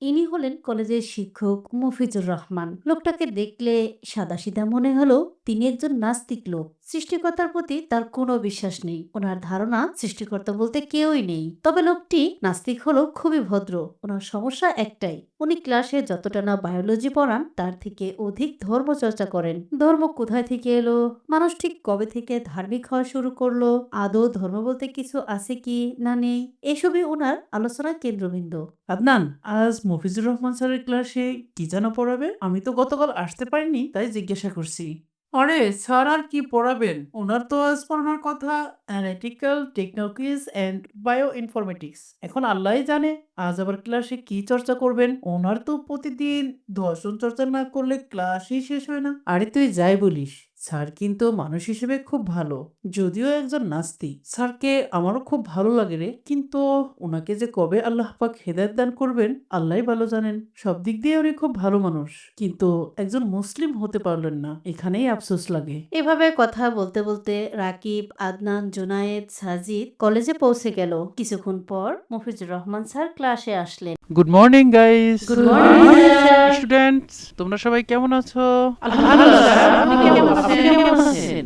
ইনি হলেন কলেজের শিক্ষক মফিজুর রহমান। লোকটাকে দেখলে সাদাসিধা মনে হলো, তিনি একজন নাস্তিক লোক। সৃষ্টিকর্তার প্রতি তার কোনো বিশ্বাস নেই। ওনার ধারণা, সৃষ্টিকর্তা বলতে কেউই নেই। তবে লোকটি নাস্তিক হলো খুবই ভদ্র। ওনার সমস্যা একটাই, উনি ক্লাসে যতটা না বায়োলজি পড়ান, তার থেকে অধিক ধর্ম চর্চা করেন। ধর্ম কোথায় থেকে এলো? মানুষ ঠিক কবে থেকে ধার্মিক হওয়া শুরু করল? আদৌ ধর্ম বলতে কিছু আছে কি না নেই? এসবই ওনার আলোচনার কেন্দ্রবিন্দু। আদনান, আজ মফিজুর রহমান স্যারের ক্লাসে কি যেন পড়াবে? আমি তো গতকাল আসতে পারিনি, তাই জিজ্ঞাসা করছি। আরে, স্যার আর কি পড়াবেন? ওনার তো আজ পড়ানোর কথা। Analytical technologies and bioinformatics এখন আল্লাহই জানে, আজ আবার ক্লাসে কি চর্চা করবেন? ওনার তো প্রতিদিন ধর্ষণ চর্চা না করলে ক্লাসই শেষ হয় না। আরে, তুই যাই বলিস। স্যার কিন্তু মানুষ হিসেবে খুব ভালো। যদিও একজন নাস্তিক। স্যারকে আমারও খুব ভালো লাগে রে। কিন্তু ওনাকে যে কবে আল্লাহ পাক হেদায়ত দান করবেন আল্লাহই ভালো জানেন। সব দিক দিয়ে উনি খুব ভালো মানুষ। কিন্তু একজন মুসলিম হতে পারলেন না। এখানেই আফসোস লাগে। এভাবে কথা বলতে বলতে রাকিব আদনান জুনায়েদ সাজিদ কলেজে পৌঁছে গেল। কিছুক্ষণ পর মফিজুর রহমান স্যার ক্লাসে আসলেন। Good morning guys morning, sir. Students তোমরা সবাই কেমন আছো?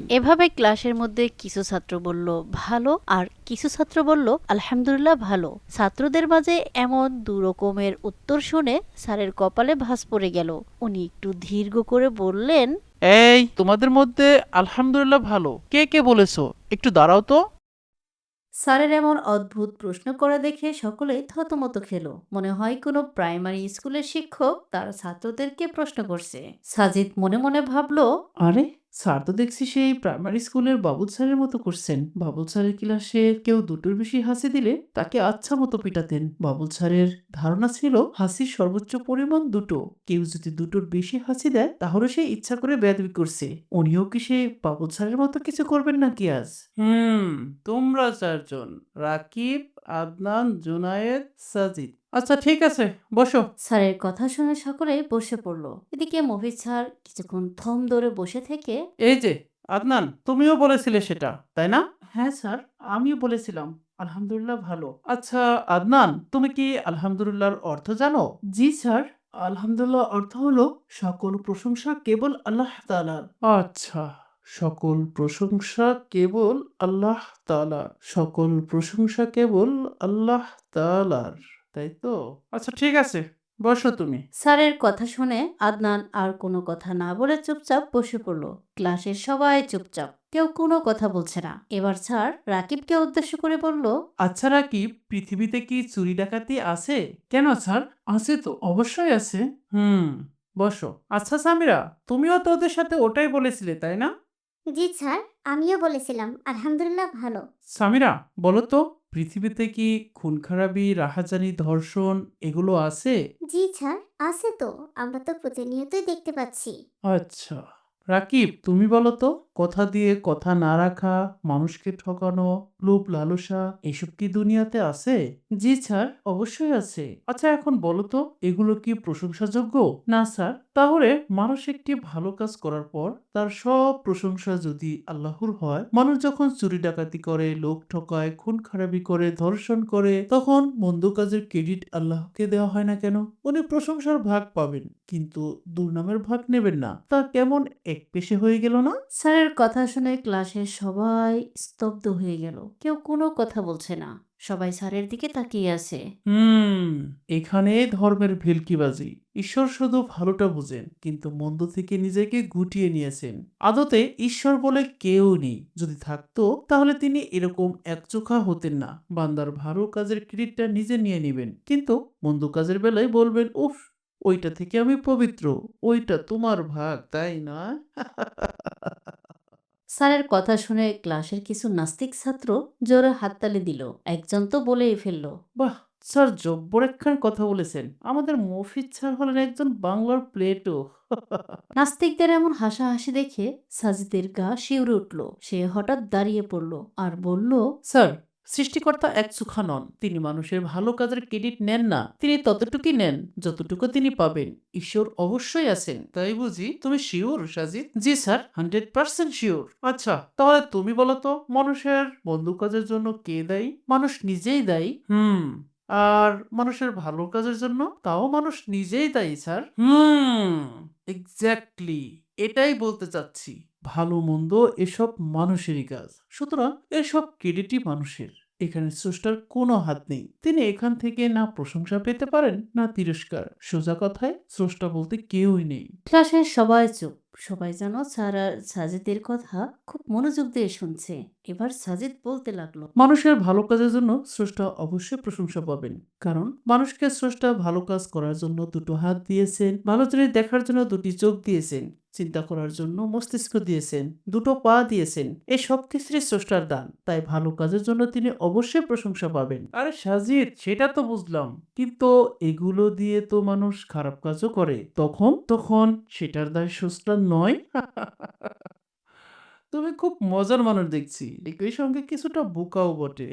এভাবে ক্লাসের মধ্যে কিছু ছাত্র বলল ভালো। আর কিছু ছাত্র বলল আলহামদুলিল্লাহ ভালো। ছাত্রদের মাঝে এমন দু রকমের উত্তর শুনে স্যারের কপালে ভাঁজ পড়ে গেল। উনি একটু দীর্ঘ করে বললেন এই তোমাদের মধ্যে আলহামদুলিল্লাহ ভালো। কে কে বলেছ? একটু দাঁড়াও তো। স্যারের এমন অদ্ভুত প্রশ্ন করা দেখে সকলেই থতমত খেলো। মনে হয় কোনো প্রাইমারি স্কুলের শিক্ষক তার ছাত্রদেরকে প্রশ্ন করছে। সাজিদ মনে মনে ভাবলো আরে স্যার তো দেখছি সেই প্রাইমারি স্কুলের বাবুল স্যারের মতো করছেন। বাবুল স্যারের ক্লাসে কেউ দুটোর বেশি হাসি দিলে তাকে আচ্ছা মতো পিটাতেন। বাবুল স্যারের ধারণা ছিল হাসির সর্বোচ্চ পরিমাণ দুটো। কেউ যদি দুটোর বেশি হাসি দেয় তাহলে সে ইচ্ছা করে বেয়াদবি করছে। উনিও কি সেই বাবুল স্যারের মতো কিছু করবেন নাকি আজ? হুম, তোমরা চারজন, রাকিব আদনান জুনায়েদ সাজিদ। আচ্ছা ঠিক আছে বসো। স্যারের কথা শুনে সকলেই বসে পড়ল। এদিকে মহিত স্যার কিছুক্ষণ থম ধরে বসে থেকে এই যে আদনান তুমিও বলেছিলে সেটা তাই না? হ্যাঁ স্যার আমিও বলেছিলাম। আলহামদুলিল্লাহ ভালো। আচ্ছা আদনান তুমি কি আলহামদুলিল্লাহর অর্থ জানো? জি স্যার আলহামদুলিল্লাহ অর্থ হলো সকল প্রশংসা কেবল আল্লাহ তাআলার। আচ্ছা। সকল প্রশংসা কেবল আল্লাহ তাআলার সকল প্রশংসা কেবল আল্লাহ তাআলার তাই তো? আচ্ছা ঠিক আছে বসো তুমি। স্যারের কথা শুনে আদনান আর কোনো কথা না বলে চুপচাপ বসে পড়ল। ক্লাসের সবাই চুপচাপ কেউ কোনো কথা বলছে না। এবার স্যার রাকিবকে উদ্দেশ্য করে বলল আচ্ছা রাকিব পৃথিবীতে কি চুরি ডাকাতি আছে? কেন স্যার? আছে তো অবশ্যই আছে। হুম বসো। আচ্ছা সামিরা তুমিও তো ওদের সাথে ওটাই বলেছিলে তাই না? জি স্যার আমিও বলেছিলাম। আলহামদুলিল্লাহ ভালো। সামিরা বলো তো পৃথিবীতে কি খুন খারাপি রাহাজানি ধর্ষণ এগুলো আছে? জি স্যার আছে তো। আমরা তো প্রতিনিয়তই দেখতে পাচ্ছি। আচ্ছা। রাকিব তুমি বলো তো কথা দিয়ে কথা না রাখা, মানুষকে ঠকানো, লোভ, লালসা, এসব কি দুনিয়াতে আছে? জি স্যার, অবশ্যই আছে। আচ্ছা এখন বলো তো, এগুলো কি প্রশংসাযোগ্য? না স্যার। তাহলে মানুষ একটি ভালো কাজ করার পর তার সব প্রশংসা যদি আল্লাহর হয়, মানুষ যখন চুরি ডাকাতি করে লোক ঠকায়, খুন খারাপি করে, ধর্ষণ করে, তখন মন্দ কাজের ক্রেডিট আল্লাহকে দেওয়া হয় না কেন? উনি প্রশংসার ভাগ পাবেন, কিন্তু দুর্নামের ভাগ নেবেন না। তা কেমন এক পেশে হয়ে গেল না? স্যারের কথা শুনে ক্লাসের সবাই স্তব্ধ হয়ে গেল। কেউ কোনো কথা বলছে না। সবাই স্যারের দিকে তাকিয়ে আছে। হুম, এখানে ধর্মের ভেলকিবাজি। ঈশ্বর শুধু ভালোটা বুঝেন, কিন্তু মন্দ থেকে নিজেকে গুটিয়ে নিয়েছেন। আদতে ঈশ্বর বলে কেউ নেই। যদি থাকতো, তাহলে তিনি এরকম একচোখা হতেন না। বান্দার ভালো কাজের ক্রেডিটটা নিজে নিয়ে নেবেন। কিন্তু মন্দ কাজের বেলায় বলবেন, উফ, ওইটা থেকে আমি পবিত্র। ওইটা তোমার ভাগ, তাই না? স্যারের কথা শুনে ক্লাসের কিছু নাস্তিক ছাত্র জোরে হাততালি দিল। একজন তো বলেই ফেলল বাহ স্যার জব্বর একখান কথা বলেছেন। আমাদের মফিজ স্যার হলেন একজন বাংলার প্লেটো। নাস্তিকদের এমন হাসাহাসি দেখে সাজিদের গা শিউরে উঠল। সে হঠাৎ দাঁড়িয়ে পড়ল আর বলল স্যার সৃষ্টিকর্তা এক চোখা নন। তিনি মানুষের ভালো কাজের ক্রেডিট নেন না। তিনি ততটুকুই নেন যতটুকু তিনি পাবেন। ঈশ্বর অবশ্যই আছেন। তাই বুঝি তুমি শিওর সাজিদ? জি স্যার। হান্ড্রেড পার্সেন্ট শিওর আচ্ছা তাহলে তুমি বলো তো মানুষের বন্ধু কাজের জন্য কে দায়ী? মানুষ নিজেই দায়ী। হুম আর মানুষের ভালো কাজের জন্য তাও মানুষ নিজেই দায়ী স্যার? হুম। এক্স্যাক্টলি এটাই বলতে চাচ্ছি। ভালো মন্দ এসব মানুষেরই কাজ। সুতরাং এসব ক্রেডিটই মানুষের। এখানে স্রষ্টার কোনো হাত নেই। তিনি এখান থেকে না প্রশংসা পেতে পারেন না তিরস্কার। সোজা কথায় স্রষ্টা বলতে কেউই নেই। ক্লাসে সবাই চুপ। সবাই যেন আর সাজিদের কথা খুব মনোযোগ দিয়ে শুনছে। এবার সাজিদ বলতে লাগল। মানুষের ভালো কাজের জন্য স্রষ্টা অবশ্যই প্রশংসা পাবেন। কারণ মানুষকে স্রষ্টা ভালো কাজ করার জন্য দুটো হাত দিয়েছেন ভালো জিনিস দেখার জন্য দুটি চোখ দিয়েছেন। চিন্তা করার জন্য মস্তিষ্ক দিয়েছেন দুটো পা দিয়েছেন। এই সব কিছুরই স্রষ্টার দান তাই ভালো কাজের জন্য তিনি অবশ্যই প্রশংসা পাবেন। আরে সাজিদ সেটা তো বুঝলাম। কিন্তু এগুলো দিয়ে তো মানুষ খারাপ কাজও করে। তখন? তখন? সেটার দায় স্রষ্টার নয়? তুমি খুব মজার মানুষ দেখছি। একই সঙ্গে কিছুটা বোকাও বটে।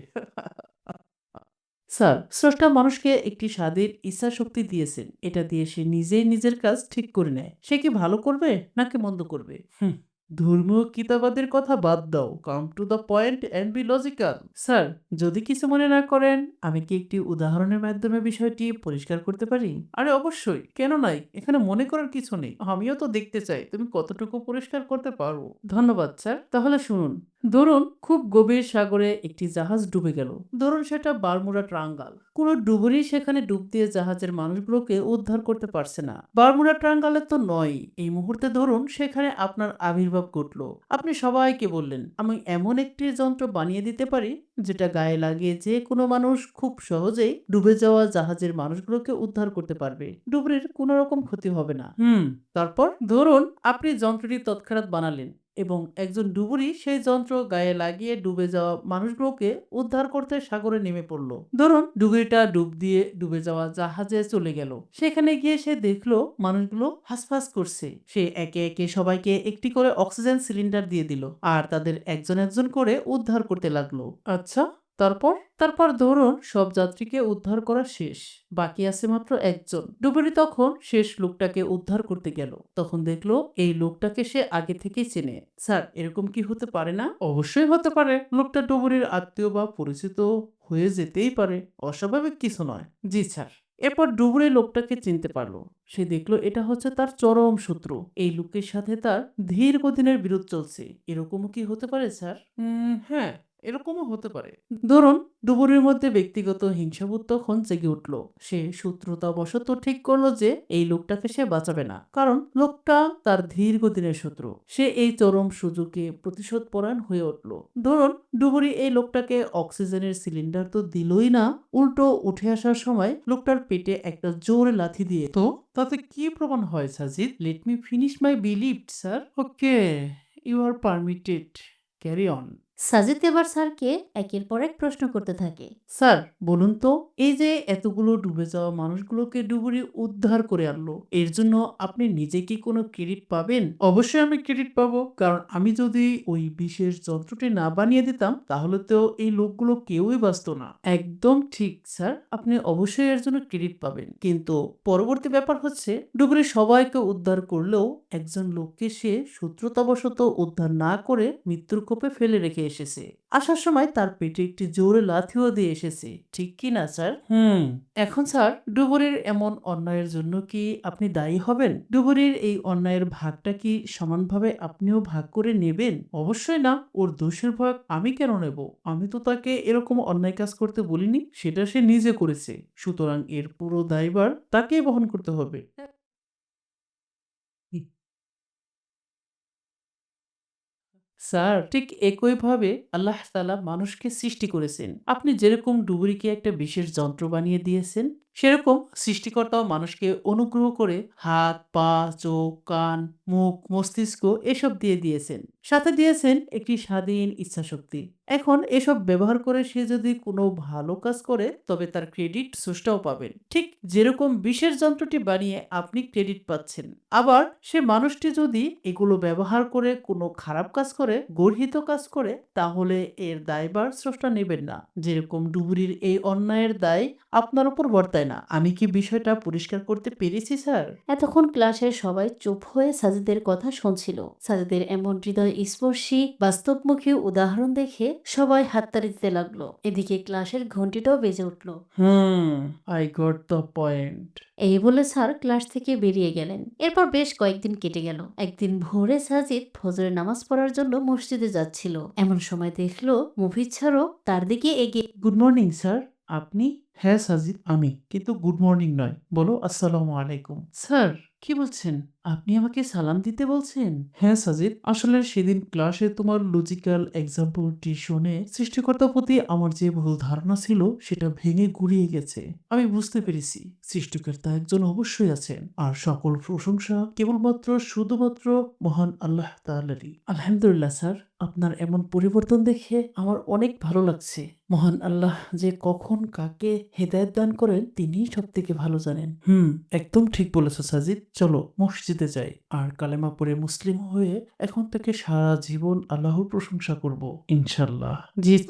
স্যার, স্রষ্টা মানুষকে একটি স্বাদের ইচ্ছা শক্তি দিয়েছেন। এটা দিয়ে সে নিজেই নিজের কাজ ঠিক করে নেয়। সে কি ভালো করবে নাকি মন্দ করবে? হুম, ধর্মীয় কিতাবাদের কথা বাদ দাও। Come to the point and be logical sir, যদি কিছু মনে না করেন, আমি কি একটি উদাহরণের মাধ্যমে বিষয়টি পরিষ্কার করতে পারি? আরে অবশ্যই, কেন নাই? এখানে মনে করার কিছু নেই। আমিও তো দেখতে চাই, তুমি কতটুকু পরিষ্কার করতে পারো? ধন্যবাদ, স্যার। তাহলে শুনুন ধরুন, খুব গভীর সাগরে একটি জাহাজ ডুবে গেল। ধরুন, সেটা বারমুডা ট্রাঙ্গাল কোনো ডুবুরি সেখানে ডুব দিয়ে জাহাজের মানুষগুলোকে উদ্ধার করতে পারছে না। বারমুডা ট্রাঙ্গালে তো নয় এই মুহূর্তে ধরুন, সেখানে আপনার আবির্ভাব ঘটলো। আপনি সবাইকে বললেন, আমি এমন একটি যন্ত্র বানিয়ে দিতে পারি, যেটা গায়ে লাগিয়ে যে কোনো মানুষ খুব সহজেই ডুবে যাওয়া জাহাজের মানুষগুলোকে উদ্ধার করতে পারবে। ডুবুরির কোনো রকম ক্ষতি হবে না। হুম, তারপর? ধরুন, আপনি যন্ত্রটি তৎক্ষণাৎ বানালেন। এবং একজন ডুবুরি সেই যন্ত্র গায়ে লাগিয়ে ডুবে যাওয়া মানুষগুলোকে উদ্ধার করতে সাগরে নেমে পড়ল। ধরুন, ডুবুরিটা ডুব দিয়ে ডুবে যাওয়া জাহাজে চলে গেল। সেখানে গিয়ে সে দেখল মানুষগুলো হাসফাস করছে। সে একে একে সবাইকে একটি করে অক্সিজেন সিলিন্ডার দিয়ে দিল আর তাদের একজন একজন করে উদ্ধার করতে লাগল। আচ্ছা। তারপর তারপর ধরুন সব যাত্রীকে উদ্ধার করা শেষ, বাকি আছে মাত্র একজন। ডুবুরি তখন শেষ লোকটাকে উদ্ধার করতে গেল। তখন দেখল এই লোকটাকে সে আগে থেকেই চেনে। স্যার, এরকম কি হতে পারে না? অবশ্যই হতে পারে। লোকটা ডুবুরির আত্মীয় বা পরিচিত হয়ে যেতেই পারে। অস্বাভাবিক কিছু নয়। জি, স্যার। এরপর ডুবুরি লোকটাকে চিনতে পারল। সে দেখল এটা হচ্ছে তার চরম শত্রু। এই লোকের সাথে তার দীর্ঘদিনের বিরোধ চলছে। এরকমও কি হতে পারে, স্যার? হ্যাঁ। এরকমও হতে পারে। ধরুন ডুবুরির মধ্যে ব্যক্তিগত হিংসাবোধ তখন জেগে উঠল। সে শত্রুতাবশত ঠিক করল যে, এই লোকটাকে সে বাঁচাবে না। কারণ লোকটা তার দীর্ঘদিনের শত্রু। সে এই চরম সুযোগে প্রতিশোধ পরায়ণ হয়ে উঠল। ধরুন ডুবুরি এই লোকটাকে অক্সিজেনের সিলিন্ডার তো দিলই না। উল্টো উঠে আসার সময় লোকটার পেটে একটা জোরে লাথি দিয়ে। তো, তাতে কি প্রমাণ হয়, Sajid? Let me finish my believe sir okay you are permitted carry on Sajid এবার স্যারকে একের পর এক প্রশ্ন করতে থাকে। স্যার, বলুন তো, এই যে এতগুলো ডুবে যাওয়া মানুষগুলোকে ডুবুরি উদ্ধার করে আনলো, এর জন্য আপনি নিজে কি কোনো ক্রেডিট পাবেন? অবশ্যই আমি ক্রেডিট পাবো, কারণ আমি যদি ওই বিশেষ যন্ত্রটি না বানিয়ে দিতাম, তাহলে তো এই লোকগুলো কেউই বাঁচত না। একদম ঠিক, স্যার, আপনি অবশ্যই এর জন্য ক্রেডিট পাবেন। কিন্তু পরবর্তী ব্যাপার হচ্ছে, ডুবুরি সবাইকে উদ্ধার করলেও একজন লোককে সে শত্রুতাবশত উদ্ধার না করে মৃত্যুর কোপে ফেলে রেখে এসেছে। আসার সময় তার পেটে একটি জোরে লাথিও দিয়ে এসেছে। ঠিক কি না স্যার? হুম। এখন স্যার ডুবুরির এমন অন্যায়ের জন্য কি আপনি দায়ী হবেন? ডুবুরির এই অন্যায়ের ভাগটা কি সমানভাবে আপনিও ভাগ করে নেবেন? অবশ্যই না। ওর দোষের ভাগ আমি কেন নেব? আমি তো তাকে এরকম অন্যায় কাজ করতে বলিনি সেটা সে নিজে করেছে। সুতরাং এর পুরো দায়ভার তাকেই বহন করতে হবে। স্যার, ঠিক একইভাবে আল্লাহ তালা মানুষকে সৃষ্টি করেছেন। আপনি যেরকম ডুবুরিকে একটা বিশেষ যন্ত্র বানিয়ে দিয়েছেন, সেরকম সৃষ্টিকর্তাও মানুষকে অনুগ্রহ করে হাত, পা, চোখ, কান, মুখ, মস্তিষ্ক এসব দিয়ে দিয়েছেন। সাথে দিয়েছেন একটি স্বাধীন ইচ্ছাশক্তি। এখন এসব ব্যবহার করে সে যদি কোনো ভালো কাজ করে, তবে তার ক্রেডিট সুষ্টাও পাবেন। ঠিক যেরকম বিশেষ যন্ত্রটি বানিয়ে আপনি ক্রেডিট পাচ্ছেন। আবার সে মানুষটি যদি এগুলো ব্যবহার করে কোনো খারাপ কাজ করে, গর্হিত কাজ করে, তাহলে এর দায়বার স্রষ্টা নেবেন না। যেরকম ডুবুরির এই অন্যায়ের দায় আপনার উপর বর্তায় না। আমি কি বিষয়টা পরিষ্কার করতে পেরেছি, স্যার? এতক্ষণ ক্লাসের সবাই চুপ হয়ে সাজিদের কথা শুনছিল। সাজিদের এমন হৃদয় স্পর্শী বাস্তবমুখী উদাহরণ দেখে সবাই হাততালি দিতে লাগল। এদিকে ক্লাসের ঘন্টিটাও বেজে উঠল। Hmm I got the point এই বলে স্যার ক্লাস থেকে বেরিয়ে গেলেন। এরপর বেশ কয়েকদিন কেটে গেল। একদিন ভোরে সাজিদ ফজরের নামাজ পড়ার জন্য মসজিদে যাচ্ছিল। এমন সময় দেখল মুভি ছাড়ো তার দিকে এগিয়ে গুড মর্নিং স্যার আপনি? হ্যাঁ সাজিদ আমি। কিন্তু গুড মর্নিং নয়। বলো আসসালামু আলাইকুম। স্যার কি বলছেন? আপনি আমাকে সালাম দিতে বলছেন? হ্যাঁ সাজিদ আসলে সেদিন ক্লাসে তোমার লজিক্যাল এক্সাম্পলটি শুনে সৃষ্টিকর্তার প্রতি আমার যে ভুল ধারণা ছিল সেটা ভেঙে গুড়িয়ে গেছে। আমি বুঝতে পেরেছি সৃষ্টিকর্তা একজন অবশ্যই আছেন। আর সকল প্রশংসা কেবলমাত্র শুধুমাত্র মহান আল্লাহ তাআলারই। আলহামদুলিল্লাহ স্যার আপনার এমন পরিবর্তন দেখে আমার অনেক ভালো লাগছে। মহান আল্লাহ যে কখন কাকে হেদায়ত দান করেন, তিনিই সব থেকে ভালো জানেন। হুম, একদম ঠিক বলেছ সাজিদ। চলো, মসজিদে যাই। আর কালেমা পড়ে মুসলিম হয়ে এখন থেকে সারা জীবন আল্লাহর প্রশংসা করব ইনশাল্লাহ জি।